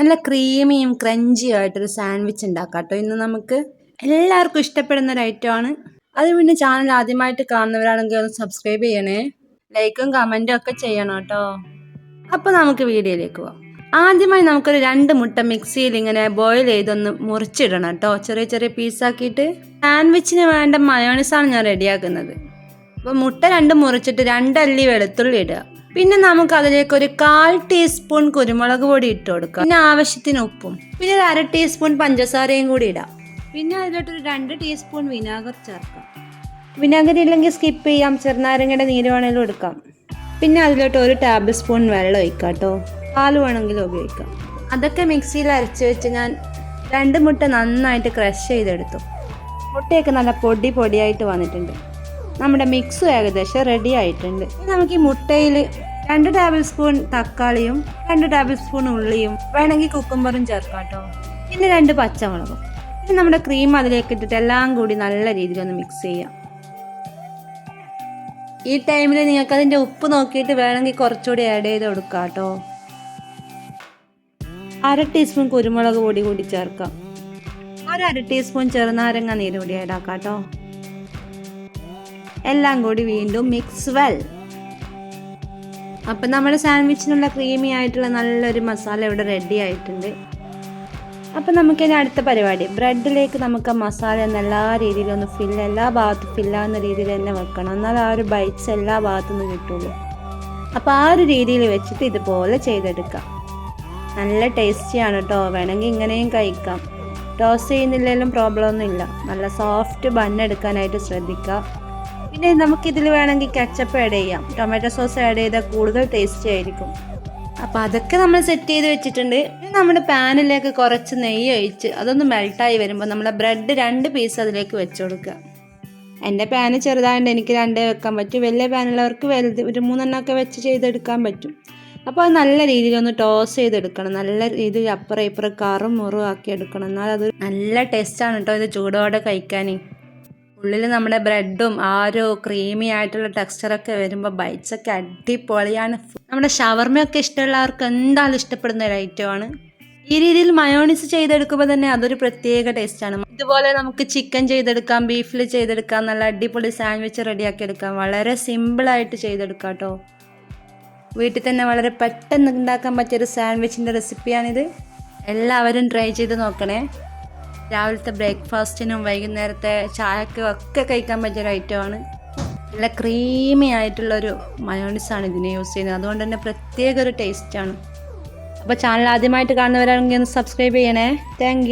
നല്ല ക്രീമിയും ക്രഞ്ചിയും ആയിട്ടൊരു സാൻഡ്വിച്ച് ഉണ്ടാക്കാം കേട്ടോ ഇന്ന് നമുക്ക് എല്ലാവർക്കും ഇഷ്ടപ്പെടുന്ന ഒരു ഐറ്റം ആണ്. അത് പിന്നെ ചാനൽ ആദ്യമായിട്ട് കാണുന്നവരാണെങ്കിൽ ഒന്ന് സബ്സ്ക്രൈബ് ചെയ്യണേ. ലൈക്കും കമന്റും ഒക്കെ ചെയ്യണം കേട്ടോ. അപ്പോൾ നമുക്ക് വീഡിയോയിലേക്ക് പോവാം. ആദ്യമായി നമുക്കൊരു രണ്ട് മുട്ട മിക്സിയിൽ ഇങ്ങനെ ബോയിൽ ചെയ്തൊന്ന് മുറിച്ചിടണം കേട്ടോ. ചെറിയ ചെറിയ പീസാക്കിയിട്ട് സാൻഡ്വിച്ചിന് വേണ്ട മയോണിസാണ് ഞാൻ റെഡിയാക്കുന്നത് അപ്പോൾ മുട്ട രണ്ട് മുറിച്ചിട്ട് രണ്ടല്ലി വെളുത്തുള്ളി ഇടുക. പിന്നെ നമുക്ക് അതിലേക്ക് ഒരു കാൽ ടീസ്പൂൺ കുരുമുളക് പൊടി ഇട്ട് കൊടുക്കാം പിന്നെ ആവശ്യത്തിന് ഉപ്പും. പിന്നെ ഒരു അര ടീസ്പൂൺ പഞ്ചസാരയും കൂടി ഇടാം. പിന്നെ അതിലോട്ട് ഒരു രണ്ട് ടീസ്പൂൺ വിനാഗർ ചേർക്കാം. വിനാഗിരി ഇല്ലെങ്കിൽ സ്കിപ്പ് ചെയ്യാം. ചെറുനാരങ്ങയുടെ നീര് വേണമെങ്കിലും എടുക്കാം. പിന്നെ അതിലോട്ട് ഒരു ടേബിൾ സ്പൂൺ വെള്ളം ഒഴിക്കാം കേട്ടോ. പാൽ വേണമെങ്കിലും ഉപയോഗിക്കാം. അതൊക്കെ മിക്സിയിൽ അരച്ച് വെച്ച് ഞാൻ രണ്ട് മുട്ട നന്നായിട്ട് ക്രഷ് ചെയ്തെടുത്തു. മുട്ടയൊക്കെ നല്ല പൊടി പൊടിയായിട്ട് വന്നിട്ടുണ്ട്. നമ്മുടെ മിക്സ് ഏകദേശം റെഡി ആയിട്ടുണ്ട്. നമുക്ക് ഈ മുട്ടയിൽ രണ്ട് ടേബിൾ സ്പൂൺ തക്കാളിയും രണ്ട് ടേബിൾ സ്പൂൺ ഉള്ളിയും വേണമെങ്കിൽ കുക്കുംബറും ചേർക്കാം കേട്ടോ പിന്നെ രണ്ട് പച്ചമുളകും. പിന്നെ നമ്മുടെ ക്രീം അതിലേക്ക് ഇട്ടിട്ട് എല്ലാം കൂടി നല്ല രീതിയിൽ ഒന്ന് മിക്സ് ചെയ്യാം. ഈ ടൈമിൽ നിങ്ങൾക്ക് അതിന്റെ ഉപ്പ് നോക്കിയിട്ട് വേണമെങ്കിൽ കുറച്ചുകൂടി ആഡ് ചെയ്ത് കൊടുക്കാം കേട്ടോ അര ടീസ്പൂൺ കുരുമുളക് പൊടി കൂടി ചേർക്കാം. ഒരു അര ടീസ്പൂൺ ചെറുനാരങ്ങ നീര് കൂടി ആഡ് ആക്കാം കേട്ടോ എല്ലാം കൂടി വീണ്ടും മിക്സ് വെൽ അപ്പം നമ്മുടെ സാൻഡ്വിച്ചിനുള്ള ക്രീമി ആയിട്ടുള്ള നല്ലൊരു മസാല ഇവിടെ റെഡി ആയിട്ടുണ്ട്. അപ്പം നമുക്കിനി അടുത്ത പരിപാടി. ബ്രെഡിലേക്ക് നമുക്ക് മസാല ഒന്ന് എല്ലാ രീതിയിലും ഒന്ന് ഫില്ല് എല്ലാ ഭാഗത്തും ഫില്ലാവുന്ന രീതിയിൽ തന്നെ വെക്കണം. എന്നാൽ ആ ഒരു ബൈറ്റ്സ് എല്ലാ ഭാഗത്തു നിന്ന് കിട്ടുള്ളൂ. അപ്പോൾ ആ ഒരു രീതിയിൽ വെച്ചിട്ട് ഇതുപോലെ ചെയ്തെടുക്കാം. നല്ല ടേസ്റ്റിയാണ് കേട്ടോ വേണമെങ്കിൽ ഇങ്ങനെയും കഴിക്കാം. ടോസ്റ്റ് ചെയ്യുന്നില്ലെങ്കിലും പ്രോബ്ലം ഒന്നുമില്ല. നല്ല സോഫ്റ്റ് ബണ്ണെടുക്കാനായിട്ട് ശ്രദ്ധിക്കുക പിന്നെ നമുക്കിതിൽ വേണമെങ്കിൽ കെച്ചപ്പ് ആഡ് ചെയ്യാം. ടൊമാറ്റോ സോസ് ആഡ് ചെയ്താൽ കൂടുതൽ ടേസ്റ്റി ആയിരിക്കും. അപ്പോൾ അതൊക്കെ നമ്മൾ സെറ്റ് ചെയ്ത് വെച്ചിട്ടുണ്ട്. ഇനി നമ്മുടെ പാനിലേക്ക് കുറച്ച് നെയ്യ് ഒഴിച്ച് അതൊന്ന് മെൽട്ടായി വരുമ്പോൾ നമ്മളെ ബ്രെഡ് രണ്ട് പീസ് അതിലേക്ക് വെച്ച് കൊടുക്കുക. എന്റെ പാന് ചെറുതായതുകൊണ്ട് എനിക്ക് രണ്ടേ വെക്കാൻ പറ്റും. വലിയ പാനുള്ളവർക്ക് വലുത് ഒരു മൂന്നെണ്ണമൊക്കെ വെച്ച് ചെയ്തെടുക്കാൻ പറ്റും. അപ്പോൾ അത് നല്ല രീതിയിൽ ഒന്ന് ടോസ് ചെയ്തെടുക്കണം. നല്ല രീതിയിൽ അപ്പുറം ഇപ്പുറം കറും മുറും ആക്കി എടുക്കണം. എന്നാൽ അത് നല്ല ടേസ്റ്റാണ് കേട്ടോ ഇത് ചൂടോടെ കഴിക്കാൻ ഉള്ളിൽ നമ്മുടെ ബ്രെഡും ആ ഒരു ക്രീമി ആയിട്ടുള്ള ടെക്സ്ചറൊക്കെ വരുമ്പോൾ ബൈറ്റ്സൊക്കെ അടിപൊളിയാണ്. നമ്മുടെ ഷവർമയൊക്കെ ഇഷ്ടമുള്ളവർക്ക് എന്തായാലും ഇഷ്ടപ്പെടുന്ന ഒരു ഐറ്റമാണ് ഈ രീതിയിൽ മയോണീസ് ചെയ്തെടുക്കുമ്പോൾ തന്നെ അതൊരു പ്രത്യേക ടേസ്റ്റാണ് ഇതുപോലെ നമുക്ക് ചിക്കൻ ചെയ്തെടുക്കാം ബീഫിൽ ചെയ്തെടുക്കാം നല്ല അടിപൊളി സാൻഡ്വിച്ച് റെഡിയാക്കി എടുക്കാം വളരെ സിമ്പിളായിട്ട് ചെയ്തെടുക്കാം കേട്ടോ വീട്ടിൽ തന്നെ വളരെ പെട്ടെന്ന് ഉണ്ടാക്കാൻ പറ്റിയൊരു സാൻഡ്വിച്ചിന്റെ റെസിപ്പിയാണിത് എല്ലാവരും ട്രൈ ചെയ്ത് നോക്കണേ. രാവിലത്തെ ബ്രേക്ക്ഫാസ്റ്റിനും വൈകുന്നേരത്തെ ചായക്കും ഒക്കെ കഴിക്കാൻ പറ്റിയൊരു ഐറ്റമാണ് നല്ല ക്രീമി ആയിട്ടുള്ളൊരു മയോണിസാണ് ഇതിന് യൂസ് ചെയ്യുന്നത്. അതുകൊണ്ട് തന്നെ പ്രത്യേക ഒരു ടേസ്റ്റാണ് അപ്പോൾ ചാനൽ ആദ്യമായിട്ട് കാണുന്നവരാണെങ്കിൽ ഒന്ന് സബ്സ്ക്രൈബ് ചെയ്യണേ. താങ്ക്